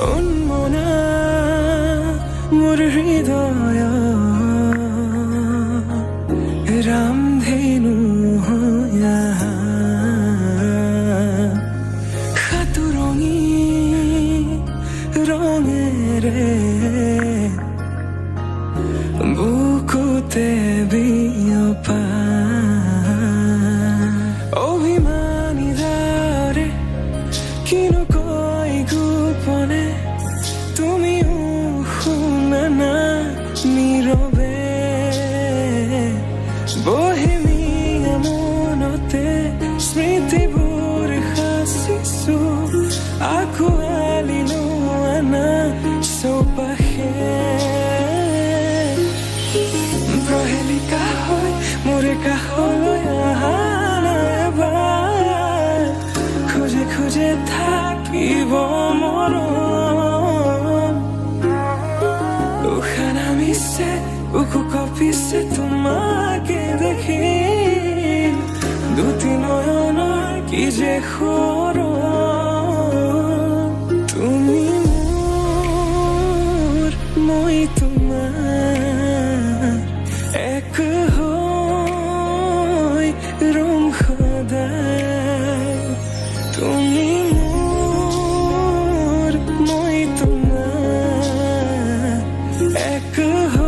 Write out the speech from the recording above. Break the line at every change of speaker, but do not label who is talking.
온몸에 물을 휘둬요 কিনো কই গোপনে? তুমি শুনা না নীৰৱে বহেমিয়া মনতে স্মৃতিবোৰ সাঁচিছো আঁকোৱালি লোৱানা চৌপাশে প্ৰহেলিকা হৈ মোৰ কাষলৈ খোজে থাকিব মৰম উশাহ নামিছে বুকু কঁপিছে তোমাকে দেখি। দুটি নয়নৰ কি যে খর তুমি 和好。